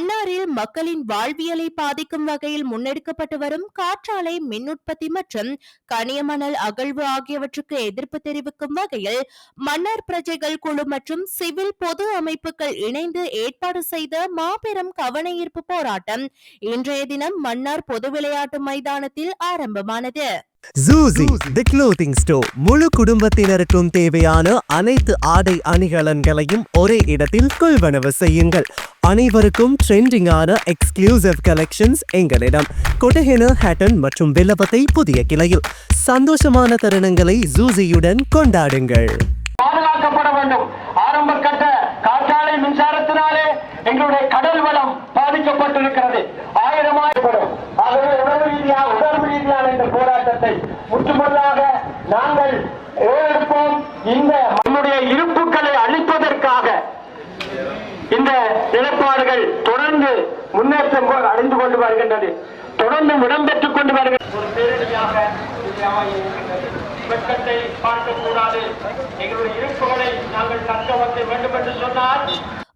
மன்னாரில் மக்களின் வாழ்வியலை பாதிக்கும் வகையில் முன்னெடுக்கப்பட்டு வரும் காற்றாலை மின் உற்பத்தி மற்றும் கனியமணல் அகழ்வு ஆகியவற்றுக்கு எதிர்ப்பு தெரிவிக்கும் வகையில் மன்னார் பிரஜைகள் குழு மற்றும் சிவில் பொது அமைப்புகள் இணைந்து ஏற்பாடு செய்த மாபெரும் கவனஈர்ப்பு போராட்டம் இன்றைய தினம் மன்னார் பொது விளையாட்டு மைதானத்தில் ஆரம்பமானது. ஜூசி தி க்ளோத்திங் ஸ்டோர் முழு குடும்பத்தினருக்கும் தேவையான அனைத்து ஆடை அணிகலன்களையும் ஒரே இடத்தில் கொள்வனவு செய்யுங்கள். அனைவருக்கும் ட்ரெண்டிங்கான எக்ஸ்க்ளூசிவ் கலெக்ஷன்ஸ் எங்களிடம். கொடஹென ஹேட்டன் மற்றும் வில்லபத்தை புதிய கிளையில். சந்தோஷமான தருணங்களை ஜூசியுடன் கொண்டாடுங்கள். பாதுகாக்கப்பட வேண்டும். ஆரம்ப கட்ட காற்றாலை மின்சாரத்தினாலே எங்களுடைய கடல் வளம் நாங்கள் ஏறெடுப்போம் இந்த நம்முடைய இருப்புகளை அழிப்பதற்காக இந்த நிலைப்பாடுகள் தொடர்ந்து முன்னேற்றம் அடைந்து கொண்டு வருகின்றது. தொடர்ந்து இடம்பெற்றுக் கொண்டு வருகின்றது பார்க்கக்கூடாது. எங்களுடைய இருப்புகளை நாங்கள் தக்க வைக்க வேண்டும் என்று சொன்னால்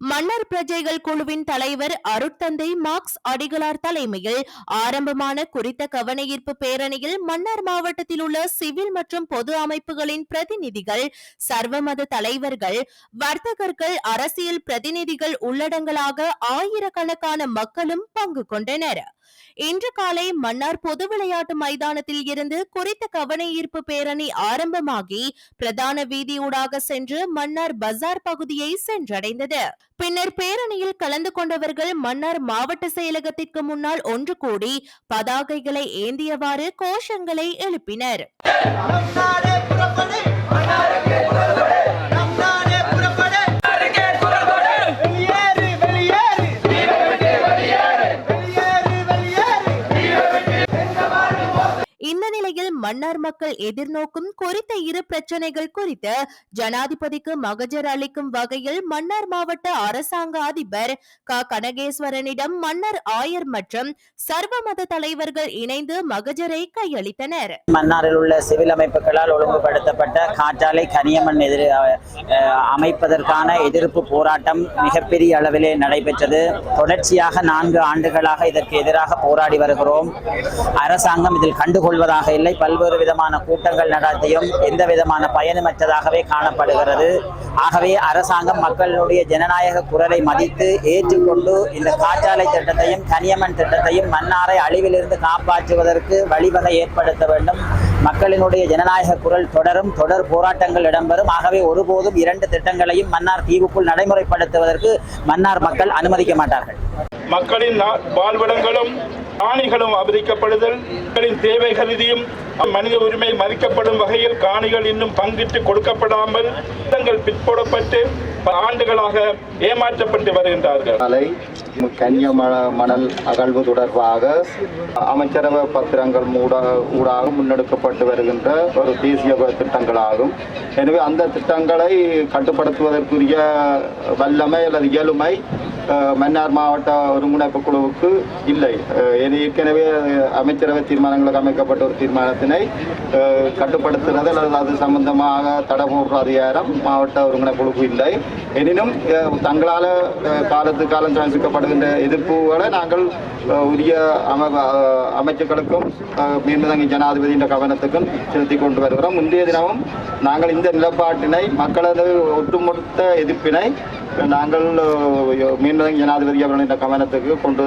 மன்னர் பிரஜைகள் குழுவின் தலைவர் அருட்தந்தை மார்க்ஸ் அடிகளார் தலைமையில் ஆரம்பமான குறித்த கவனஈர்ப்பு பேரணியில் மன்னார் மாவட்டத்தில் உள்ள சிவில் மற்றும் பொது அமைப்புகளின் பிரதிநிதிகள் சர்வமத தலைவர்கள் வர்த்தகர்கள் அரசியல் பிரதிநிதிகள் உள்ளடங்கலாக ஆயிரக்கணக்கான மக்களும் பங்கு கொண்டனர். இன்று காலை மன்னார் பொது விளையாட்டு மைதானத்தில் இருந்து குறித்த கவனஈர்ப்பு பேரணி ஆரம்பமாகி பிரதான வீதியூடாக சென்று மன்னார் பஜார் பகுதியை சென்றடைந்தது. பின்னர் பேரணியில் கலந்து கொண்டவர்கள் மன்னார் மாவட்ட செயலகத்திற்கு முன்னால் ஒன்று கூடி பதாகைகளை ஏந்தியவாறு கோஷங்களை எழுப்பினர். மன்னார் மக்கள் எதிர்நோக்கும் குறித்த இரு பிரச்சனைகள் குறித்து ஜனாதிபதிக்கு மகஜர் அளிக்கும் வகையில் மன்னார் மாவட்ட அரசாங்க அதிபர் க. கனகேஸ்வரனிடம் மன்னர் ஆயர் மற்றும் சர்வமத தலைவர்கள் இணைந்து மகஜரை கையளித்தனர். மன்னாரில் உள்ள சிவில் அமைப்புகளால் ஒழுங்குபடுத்தப்பட்ட காற்றாலை கனியமண் எதிர் அமைப்பதற்கான எதிர்ப்பு போராட்டம் மிகப்பெரிய அளவிலே நடைபெற்றது. தொடர்ச்சியாக நான்கு ஆண்டுகளாக இதற்கு எதிராக போராடி வருகிறோம். அரசாங்கம் இதில் கண்டுகொள்வதாக இல்லை. பல்வேறு விதமான கூட்டங்கள் நடத்தியும் எந்த விதமான பயனுமற்றதாகவே காணப்படுகிறது. ஆகவே அரசாங்கம் மக்களுடைய ஜனநாயக குரலை மதித்து ஏற்றுக்கொண்டு இந்த காற்றாலை திட்டத்தையும் கனியம்மன் திட்டத்தையும் மன்னாரை அழிவிலிருந்து காப்பாற்றுவதற்கு வழிவகை ஏற்படுத்த வேண்டும். மக்களினுடைய ஜனநாயக குரல் தொடரும் தொடர் போராட்டங்கள் இடம்பெறும். ஆகவே ஒருபோதும் இரண்டு திட்டங்களையும் மன்னார் தீவுக்குள் நடைமுறைப்படுத்துவதற்கு மன்னார் மக்கள் அனுமதிக்க மாட்டார்கள். மக்களின் வாழ்விடங்களும் காணிகளும் அபதிக்கப்படுதல் மக்களின் தேவை கருதியும் மனித உரிமை மதிக்கப்படும் வகையில் காணிகள் இன்னும் பங்கிட்டு கொடுக்கப்படாமல் திட்டங்கள் பிற்போடப்பட்டு ஆண்டுகளாக ஏமாற்றப்பட்டு வருகின்றார்கள். சாலை கன்னிய மணல் அகழ்வு தொடர்பாக அமைச்சரவை பத்திரங்கள் ஊடாக முன்னெடுக்கப்பட்டு வருகின்ற ஒரு தேசிய திட்டங்களாகும். எனவே அந்த திட்டங்களை கட்டுப்படுத்துவதற்குரிய வல்லமை அல்லது இயலுமை மன்னார் மாவட்ட ஒருங்கிணைப்பு குழுவுக்கு இல்லை. ஏற்கனவே அமைச்சரவை தீர்மானங்களுக்கு அமைக்கப்பட்ட ஒரு தீர்மானத்தினை கட்டுப்படுத்துகிறது அல்லது அது சம்பந்தமாக தடை போடுற அதிகாரம் மாவட்ட ஒருங்கிணைப்பு குழுவுக்கு இல்லை. எனினும் தங்களால் காலத்து காலம் சந்திக்கப்படுகின்ற எதிர்ப்புகளை நாங்கள் உரிய அம அமைச்சுக்களுக்கும் அஹ், மீண்டும் ஜனாதிபதியின் கவனத்துக்கும் செலுத்தி கொண்டு வருகிறோம். முந்தைய தினமும் நாங்கள் இந்த நிலப்பாட்டினை மக்களது ஒட்டுமொத்த எதிர்ப்பினை நாங்கள் மீண்டும் ஜனாதிபதி அவர்களின் கவனத்துக்கு கொண்டு